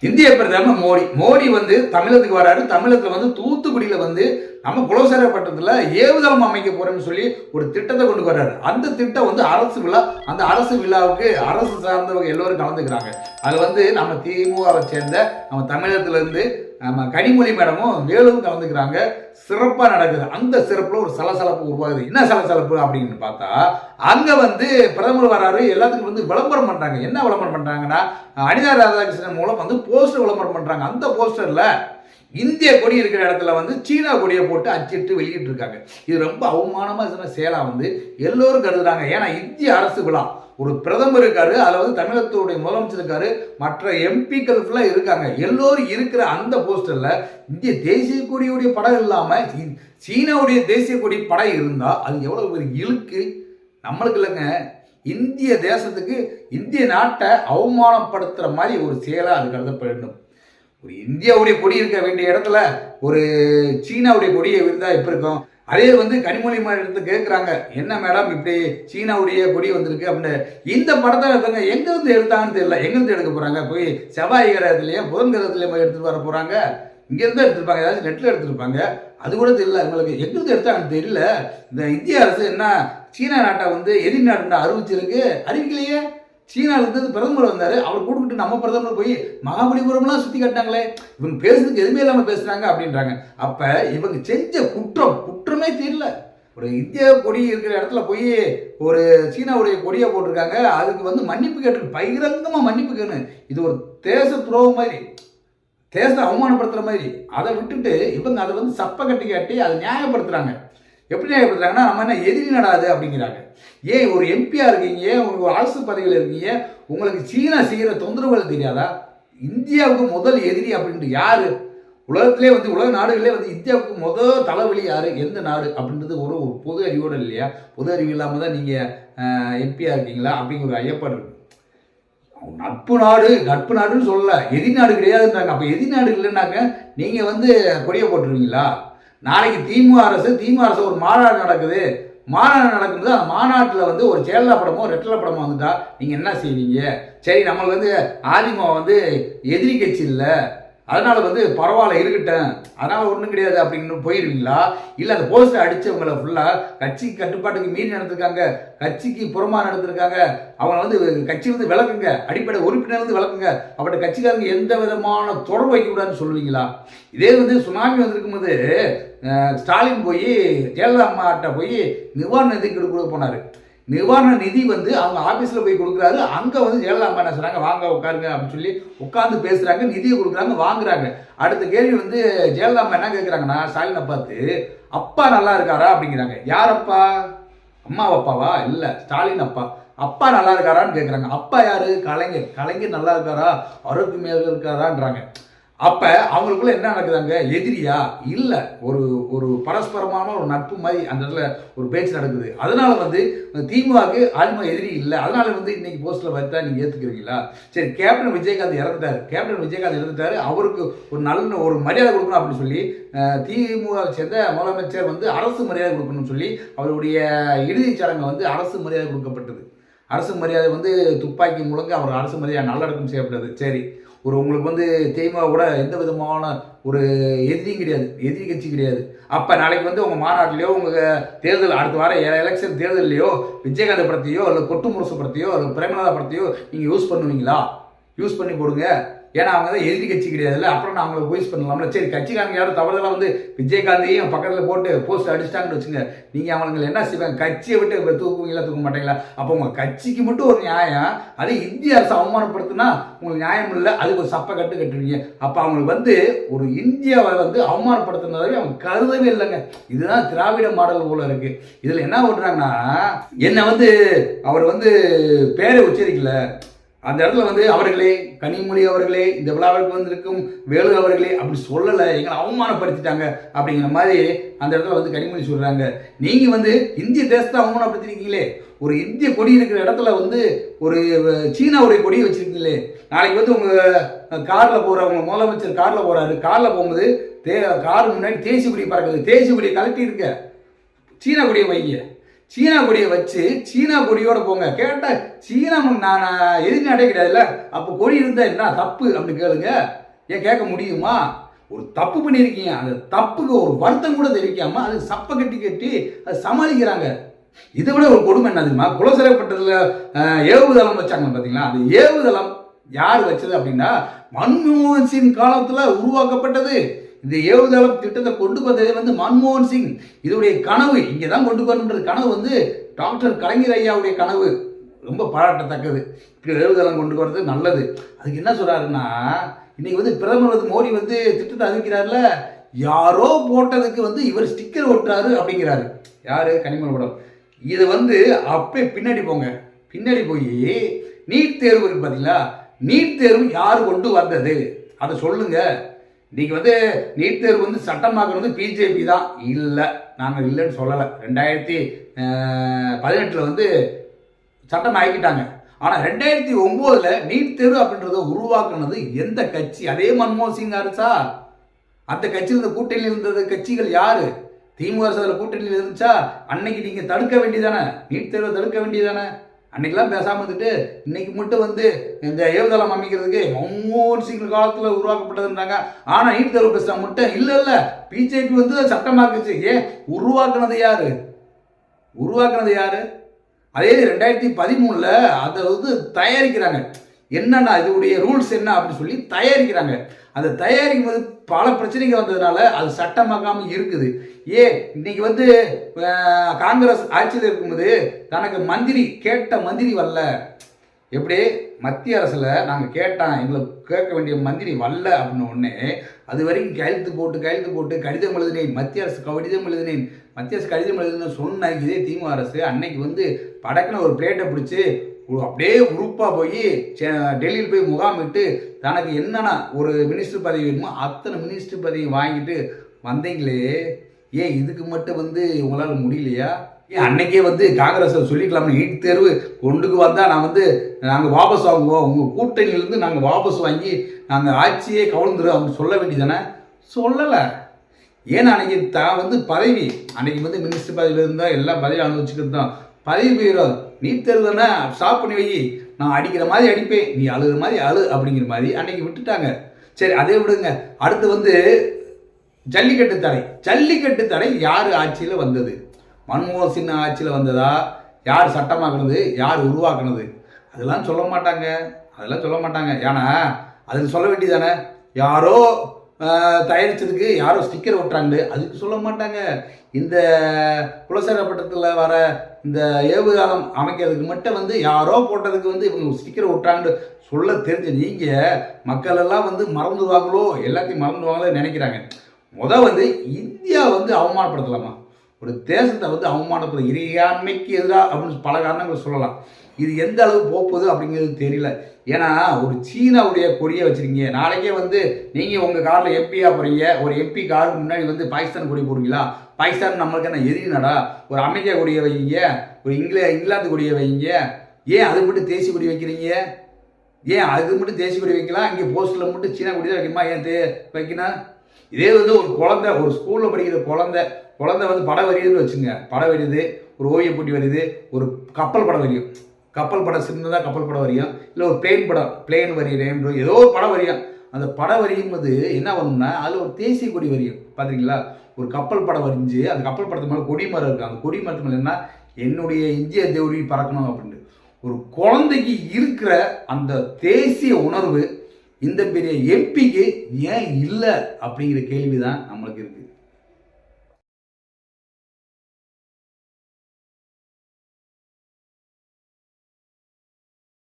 இந்திய பிரதமர் மோடி. மோடி வந்து தமிழகத்துக்கு வராரு. தமிழகத்துல வந்து தூத்துக்குடியில வந்து நம்ம குலசேரப்பட்டத்துல ஏவுதளம் அமைக்க போகிறோம்னு சொல்லி ஒரு திட்டத்தை கொண்டு வர்றாரு. அந்த திட்டம் வந்து அரசு விழா அந்த அரசு விழாவுக்கு அரசு சார்ந்தவங்க எல்லோரும் கலந்துக்கிறாங்க. அது வந்து நம்ம திமுகவை சேர்ந்த நம்ம தமிழகத்துலேருந்து நம்ம கனிமொழி மேடமும் வேலும் கலந்துக்கிறாங்க. சிறப்பாக நடக்குது. அந்த சிறப்பில் ஒரு சலசலப்பு உருவாகுது. என்ன சலசலப்பு அப்படின்னு பார்த்தா அங்கே வந்து பிரதமர் வராரு எல்லாத்துக்கும் வந்து விளம்பரம் பண்ணுறாங்க என்ன விளம்பரம் பண்ணுறாங்கன்னா அனிதா ராதாகிருஷ்ணன் மூலம் வந்து போஸ்டர் விளம்பரம் பண்ணுறாங்க அந்த போஸ்டரில் இந்திய கொடி இருக்கிற இடத்துல வந்து சீனா கொடியை போட்டு அச்சிட்டு வெளியிட்டு இருக்காங்க. இது ரொம்ப அவமானமாக சொன்ன செயலா வந்து எல்லோரும் கருதுறாங்க. ஏன்னா இந்திய அரசு விழா. ஒரு பிரதமர் இருக்காரு அதில் வந்து தமிழகத்துடைய முதலமைச்சர் இருக்காரு மற்ற எம்பிக்கள் ஃபுல்லாக இருக்காங்க. எல்லோரும் இருக்கிற அந்த போஸ்டரில் இந்திய தேசிய கொடியுடைய படம் இல்லாமல் சீனாவுடைய தேசிய கொடி படம் இருந்தால் அது எவ்வளோ ஒரு இழுக்கு? நம்மளுக்கு இல்லைங்க. இந்திய தேசத்துக்கு இந்திய நாட்டை அவமானப்படுத்துகிற மாதிரி ஒரு செயலாக அது கருதப்பட வேண்டும் ஒரு இந்தியாவுடைய கொடி இருக்க வேண்டிய இடத்துல ஒரு சீனாவுடைய கொடியை விருந்தா இப்ப இருக்கும்? அதே வந்து கனிமொழி மேடம் எடுத்து கேட்குறாங்க என்ன மேடம் இப்படி சீனாவுடைய கொடி வந்திருக்கு அப்படின்னு இந்த படத்தை இவங்க எங்கேருந்து எடுத்தாங்கன்னு தெரியல. எங்கேருந்து எடுக்க போகிறாங்க போய் செவ்வாய் கிரகத்துலேயே புதன் கிரகத்துலேயே எடுத்துகிட்டு வர போகிறாங்க இங்கேருந்து எடுத்திருப்பாங்க. ஏதாச்சும் நெட்டில் எடுத்திருப்பாங்க. அது கூட தெரியல எங்களுக்கு எங்கேருந்து எடுத்தாங்கன்னு தெரியல. இந்த இந்திய அரசு என்ன சீனா நாட்டை வந்து எதிரி நாட்டு அறிவிச்சிருக்கு அறிவிக்கலையே? சீனால இருந்து பிரதமர் வந்தார். அவர் கூப்பிட்டு நம்ம பிரதமர் போய் மகாபலிபுரம்லாம் சுற்றி காட்டினாங்களே இவங்க பேசுறதுக்கு எதுவுமே இல்லாமல் பேசுகிறாங்க அப்படின்றாங்க. அப்போ இவங்க செஞ்ச குற்றம் குற்றமே தெரியல. ஒரு இந்திய கொடி இருக்கிற இடத்துல போய் ஒரு சீனாவுடைய கொடியை போட்டிருக்காங்க. அதுக்கு வந்து மன்னிப்பு கேட்டு பகிரங்கமாக மன்னிப்பு கேட்கணும். இது ஒரு தேச துரோகம் மாதிரி தேசத்தை அவமானப்படுத்துகிற மாதிரி. அதை விட்டுட்டு இவங்க அதை வந்து சப்பை கட்டி காட்டி அதை நியாயப்படுத்துகிறாங்க எப்படி நியாயப்படுத்துறாங்கன்னா நம்ம என்ன எதிரி நடாது அப்படிங்கிறாங்க. ஏன் ஒரு எம்பியாக இருக்கீங்க? ஒரு அரசு பதவியில் இருக்கீங்க? உங்களுக்கு சீனா செய்கிற தொந்தரவுகள் தெரியாதா? இந்தியாவுக்கு முதல் எதிரி அப்படின்ட்டு யார்? உலகத்திலே வந்து உலக நாடுகளே வந்து இந்தியாவுக்கு முதல் தலைவலி யார்? எந்த நாடு? அப்படின்றது ஒரு ஒரு பொது அறிவோடு இல்லையா? பொது அறிவு இல்லாமல் தான் நீங்கள் எம்பியாக இருக்கீங்களா? அப்படிங்கிற ஒரு ஐயப்பாடு இருக்கு. நட்பு நாடு நட்பு நாடுன்னு சொல்லலை. எதிர்நாடு நாடு கிடையாதுன்றாங்க. அப்போ எதிர் நாடு இல்லைன்னாக்க நீங்கள் வந்து கொடியை போட்டுருவீங்களா? நாளைக்கு திமுக அரசு திமுக அரசு ஒரு மாநாடு நடக்குது. மாநாடு நடக்கும்போது அந்த மாநாட்டில் வந்து ஒரு ஜெயலலிதா படமோ ரெட்டலை படமோ வந்துட்டா நீங்கள் என்ன செய்வீங்க? சரி நம்மளுக்கு வந்து அதிமுக வந்து எதிரி கட்சி இல்லை. அதனால வந்து பரவாயில்ல இருக்கட்டும். அதனால ஒன்றும் கிடையாது அப்படின்னு போயிடுவீங்களா இல்லை அந்த போஸ்டர் அடிச்சவங்கள ஃபுல்லாக கட்சி கட்டுப்பாட்டுக்கு மீறி நடந்திருக்காங்க கட்சிக்கு புறமா நடந்திருக்காங்க அவங்க வந்து கட்சி வந்து விளக்குங்க அடிப்படை உறுப்பினர் வந்து விளக்குங்க. அவட்ட கட்சிக்காரங்க எந்த விதமான தொடர்பு வைக்கக்கூடாதுன்னு சொல்லுவீங்களா? இதே வந்து சுனாமி வந்திருக்கும் போது ஸ்டாலின் போய் ஜெயலலிதா அம்மாட்ட போய் நிவாரண நிதி கொடுக்க போனார். நிவாரண நிதி வந்து அவங்க ஆஃபீஸில் போய் கொடுக்குறாரு. அங்கே வந்து ஜெயலலிதா அம்மா என்ன சொல்கிறாங்க வாங்க உட்காருங்க அப்படின்னு சொல்லி உட்காந்து பேசுகிறாங்க நிதியை கொடுக்குறாங்க வாங்குறாங்க. அடுத்த கேள்வி வந்து ஜெயலலிதா அம்மா என்ன கேட்குறாங்கன்னா ஸ்டாலினை பார்த்து அப்பா நல்லா இருக்காரா? அப்படிங்கிறாங்க. யார் அப்பா? அம்மா அப்பாவா? இல்லை ஸ்டாலின் அப்பா. அப்பா நல்லா இருக்காரான்னு கேட்குறாங்க அப்பா யாரு? கலைஞர். கலைஞர் நல்லா இருக்காரா? ஆரோக்கியமாக இருக்காரான்றாங்க. அப்ப அவங்களுக்குள்ள என்ன நடக்குதாங்க? எதிரியா? இல்ல. ஒரு ஒரு பரஸ்பரமான ஒரு நட்பு மாதிரி அந்த இடத்துல ஒரு பேச்சு நடக்குது. அதனால வந்து திமுகவுக்கு ஆன்மா எதிரி இல்லை. அதனால வந்து இன்னைக்கு போஸ்ட்ல பார்த்தா நீங்க ஏத்துக்கிறீங்களா? சரி கேப்டன் விஜயகாந்த் இறந்துட்டாரு. கேப்டன் விஜயகாந்த் இறந்துட்டாரு. அவருக்கு ஒரு நல்ல ஒரு மரியாதை கொடுக்கணும் அப்படின்னு சொல்லி திமுக சேர்ந்த முதலமைச்சர் வந்து அரசு மரியாதை கொடுக்கணும்னு சொல்லி அவருடைய இறுதிச் சடங்கு வந்து அரசு மரியாதை கொடுக்கப்பட்டது. அரசு மரியாதை வந்து துப்பாக்கி முழங்க அவர் அரசு மரியாதை நல்லடக்கம் செய்யப்பட்டது. சரி ஒரு உங்களுக்கு வந்து திமுக கூட எந்த விதமான ஒரு எதிரியும் கிடையாது. எதிரி கட்சி கிடையாது. அப்போ நாளைக்கு வந்து உங்கள் மாநாட்டிலையோ உங்கள் தேர்தல் அடுத்த வாரம் எலெக்ஷன் தேர்தல்லையோ விஜயகாந்த் படத்தையோ இல்லை கொட்டு முரசு படத்தையோ இல்லை பிரேமநாத படத்தையோ நீங்கள் யூஸ் பண்ணுவீங்களா? யூஸ் பண்ணி போடுங்க. ஏன்னா அவங்க தான் எதிரி கட்சி கிடையாதுல்ல? அப்புறம் நான் அவங்களை போய்ஸ் பண்ணலாம்ல. சரி கட்சிக்காரங்க யாரும் தவறுதலா வந்து விஜயகாந்தையும் பக்கத்தில் போட்டு போஸ்ட் அடிச்சிட்டாங்கன்னு வச்சுங்க. நீங்கள் அவங்களுக்கு என்ன செய்வாங்க? கட்சியை விட்டு இப்ப தூக்குவீங்களா தூக்க மாட்டீங்களா? அப்போ உங்கள் கட்சிக்கு மட்டும் ஒரு நியாயம். அதே இந்திய அரசு அவமானப்படுத்தினா உங்களுக்கு நியாயம் இல்லை. அதுக்கு ஒரு சப்பை கட்டு கட்டுவீங்க. அப்போ அவங்களுக்கு வந்து ஒரு இந்தியாவை வந்து அவமானப்படுத்தினதாவே அவங்க கருதவே இல்லைங்க. இதுதான் திராவிட மாடல் போல இருக்கு. இதில் என்ன பண்ணுறாங்கன்னா என்னை வந்து அவர் வந்து பேரை உச்சரிக்கல. அந்த இடத்துல வந்து அவர்களே கனிமொழி அவர்களே இந்த விழாவிற்கு வந்திருக்கும் வேலு அவர்களே அப்படி சொல்லலை எங்களை அவமானப்படுத்திட்டாங்க அப்படிங்கிற மாதிரி அந்த இடத்துல வந்து கனிமொழி சொல்கிறாங்க நீங்கள் வந்து இந்திய தேசத்தை அவமானப்படுத்திருக்கீங்களே ஒரு இந்திய கொடி இருக்கிற இடத்துல வந்து ஒரு சீனாவுடைய கொடியை வச்சுருக்கீங்களே நாளைக்கு வந்து உங்கள் காரில் போகிறவங்க முதலமைச்சர் காரில் போகிறாரு காரில் போகும்போது தே கார் முன்னாடி தேசிய கொடி பறக்குது தேசிய கொடியை கலட்டி இருக்க சீனா கொடியை வைங்க. சீனா கொடியை வச்சு சீனா கொடியோட போங்க. கேட்டா சீனா நான் எதிரி அடைய கிடையாதுல்ல அப்போ கொடி இருந்தா என்ன? தப்பு அப்படின்னு கேளுங்க. ஏன் கேட்க முடியுமா? ஒரு தப்பு பண்ணியிருக்கீங்க. அந்த தப்புக்கு ஒரு வருத்தம் கூட தெரிவிக்காம அது சப்பை கட்டி கட்டி அது சமாளிக்கிறாங்க. இதை விட ஒரு கொடுமை என்ன தெரியுமா? குலசிறைப்பட்டதில் ஏவுதளம் வச்சாங்க பார்த்தீங்களா அந்த ஏவுதளம் யார் வச்சது அப்படின்னா மன்மோகன் சிங் காலத்தில் உருவாக்கப்பட்டது. இந்த ஏவுதளம் திட்டத்தை கொண்டு வந்ததே வந்து மன்மோகன் சிங். இதோடைய கனவு இங்கே தான் கொண்டு வரணுன்றது கனவு வந்து டாக்டர் கலைஞர் ஐயாவுடைய கனவு. ரொம்ப பாராட்டத்தக்கது. இப்படி ஏவுதளம் கொண்டு வர்றது நல்லது. அதுக்கு என்ன சொல்கிறாருன்னா இன்னைக்கு வந்து பிரதமர் வந்து மோடி வந்து திட்டத்தை அறிவிக்கிறார்ல யாரோ போட்டதுக்கு வந்து இவர் ஸ்டிக்கர் ஒட்டுறாரு அப்படிங்கிறாரு. யாரு? கனிமல படம். இது வந்து அப்பே பின்னாடி போங்க. பின்னாடி போய் நீட் தேர்வு இருக்கு பார்த்தீங்களா நீட் தேர்வு யார் கொண்டு வந்தது? அதை சொல்லுங்கள் இன்னைக்கு வந்து நீட் தேர்வு வந்து சட்டமாக்குறது பிஜேபி தான். இல்லை நாங்கள் இல்லைன்னு சொல்லலை. ரெண்டாயிரத்தி பதினெட்டில் வந்து சட்டம் ஆக்கிட்டாங்க. ஆனால் ரெண்டாயிரத்தி ஒம்போதில் நீட் தேர்வு அப்படின்றத உருவாக்குனது எந்த கட்சி? அதே மன்மோகன் சிங் அரசா அந்த கட்சியில் இருந்த கூட்டணியில் இருந்தது கட்சிகள் யாரு? திமுக அரசு கூட்டணியில் இருந்துச்சா? அன்னைக்கு நீங்கள் தடுக்க வேண்டியதானே? நீட் தேர்வை தடுக்க வேண்டியதானே? அன்னைக்கெல்லாம் பேசாமல் இருந்துட்டு இன்னைக்கு மட்டும் வந்து இந்த ஏவுதளம் அமைக்கிறதுக்கு ஒவ்வொரு சீக்கிர காலத்தில் உருவாக்கப்பட்டதுன்றாங்க. ஆனால் நீட் தேர்வு பேசுகிறா மட்டும் இல்லை இல்லை. பிஜேபி வந்து சட்டமாக்குச்சு ஏன்? உருவாக்குனது யாரு? உருவாக்குனது யாரு? அதே ரெண்டாயிரத்தி பதிமூணில் அதை வந்து தயாரிக்கிறாங்க. என்னென்ன இதோடைய ரூல்ஸ் என்ன அப்படின்னு சொல்லி தயாரிக்கிறாங்க. அந்த தயாரிக்கும் போது பல பிரச்சனைகள் வந்ததுனால அது சட்டமாக்காமல் இருக்குது. ஏ இன்னைக்கு வந்து காங்கிரஸ் ஆட்சியில் இருக்கும்போது தனக்கு மந்திரி கேட்ட மந்திரி வரல. எப்படி மத்திய அரசில் நாங்கள் கேட்டான் எங்களுக்கு கேட்க வேண்டிய மந்திரி வரல அப்படின்னு ஒன்று அது வரைக்கும் கையெழுத்து போட்டு கையெழுத்து போட்டு கடிதம் எழுதினேன். மத்திய அரசு கடிதம் எழுதினேன். மத்திய அரசு கடிதம் எழுதுன்னு சொன்ன இதே திமுக அரசு அன்னைக்கு வந்து படக்குன்னு ஒரு பிளேட்டை பிடிச்சி அப்படியே உறுப்பாக போய் டெல்லியில் போய் முகாமிட்டு தனக்கு என்னென்ன ஒரு மினிஸ்டர் பதவி வேணுமோ அத்தனை மினிஸ்டர் பதவி வாங்கிட்டு வந்தீங்களே. ஏன் இதுக்கு மட்டும் வந்து உங்களால் முடியலையா? அன்னைக்கே வந்து காங்கிரஸ் சொல்லிக்கலாம் நீட் தேர்வு கொண்டுக்கு வந்தால் நான் வந்து நாங்கள் வாபஸ் வாங்குவோம். உங்கள் கூட்டணியிலேருந்து நாங்கள் வாபஸ் வாங்கி நாங்கள் ஆட்சியே கவர்ந்துரும் அப்படின்னு சொல்ல வேண்டியதானே சொல்லலை. ஏன்னா அன்னைக்கு தான் வந்து பதவி. அன்னைக்கு வந்து மினிஸ்டர் பதவியில் இருந்தால் எல்லா பதவியும் அனுபவிச்சுக்கிட்டு தான். பதவி போயிடும் நீட் தேர்வு தானே? ஸ்டாப் பண்ணி வை. நான் அடிக்கிற மாதிரி அடிப்பேன். நீ அழுகிற மாதிரி அழு அப்படிங்கிற மாதிரி அன்னைக்கு விட்டுட்டாங்க. சரி அதே விடுங்க. அடுத்து வந்து ஜல்லிக்கட்டு தடை. ஜல்லிக்கட்டு தடை யார் ஆட்சியில் வந்தது? மன்மோகன் சிங் ஆட்சியில் வந்ததா? யார் சட்டமாக்குனது யார் உருவாக்குனது? அதெல்லாம் சொல்ல மாட்டாங்க. அதெல்லாம் சொல்ல மாட்டாங்க. ஏன்னா அதுக்கு சொல்ல வேண்டியதானே யாரோ தயாரித்ததுக்கு தயாரிச்சதுக்கு யாரோ ஸ்டிக்கர் ஒட்டுறாங்க அதுக்கு சொல்ல மாட்டாங்க. இந்த குலசேரப்பட்டத்தில் வர இந்த ஏவுகாலம் அமைக்கிறதுக்கு மட்டும் வந்து யாரோ போட்டதுக்கு வந்து இவங்க ஸ்டிக்கர் ஒட்டுறாங்கன்னு சொல்ல தெரிஞ்ச நீங்கள் மக்கள் எல்லாம் வந்து மறந்துடுவாங்களோ? எல்லாத்தையும் மறந்துடுவாங்களோ நினைக்கிறாங்க. முத வந்து இந்தியா வந்து அவமானப்படுத்தலாமா? ஒரு தேசத்தை வந்து அவமானப்படுது இறையாண்மைக்கு எதிராக அப்படின்னு பல காரணங்கள் சொல்லலாம். இது எந்த அளவு போகுது அப்படிங்கிறது தெரியல. ஏன்னா ஒரு சீனாவுடைய கொடியை வச்சிருக்கீங்க. நாளைக்கே வந்து நீங்கள் உங்கள் காரில் எம்பியாக போகிறீங்க ஒரு எம்பி காருக்கு முன்னாடி வந்து பாகிஸ்தான் கொடி போடுவீங்களா? பாகிஸ்தான் நம்மளுக்கு என்ன எதிரி நடா ஒரு அமெரிக்கா கொடியை வைங்க. ஒரு இங்கில இங்கிலாந்து கொடியை வைங்க. ஏன் அது மட்டும் தேசிய கொடி வைக்கிறீங்க? ஏன் அது மட்டும் தேசிய கொடி வைக்கலாம்? இங்கே போஸ்ட்டில் மட்டும் சீனா கொடி தான் வைக்கணுமா? ஏன் தே வைக்கணும்? இதே வந்து ஒரு குழந்தை ஒரு ஸ்கூலில் படிக்கிற குழந்தை குழந்தை வந்து படம் வரியுதுன்னு வச்சுங்க. படம் வரியுது ஒரு ஓவிய போட்டி வருது ஒரு கப்பல் படம் வரையும் கப்பல் படம் சின்னதாக கப்பல் படம் வரையும் இல்லை ஒரு பிளேன் படம் பிளேன் வரைகிறேன் ஏதோ ஒரு படம் வரையும் அந்த படம் வரையும் போது என்ன பண்ணணும்னா அதில் ஒரு தேசிய கொடி வரையும் பார்த்தீங்களா ஒரு கப்பல் படம் வரைஞ்சி அந்த கப்பல் படத்து மேலே கொடி மரம் இருக்குது அந்த கொடி மரத்து மேலே என்ன என்னுடைய இந்திய தேவரி பறக்கணும் அப்படின்ட்டு. ஒரு குழந்தைக்கு இருக்கிற அந்த தேசிய உணர்வு இந்த பெரிய எம்பிக்கு ஏன் இல்லை அப்படிங்கிற கேள்வி தான் நம்மளுக்கு இருக்குது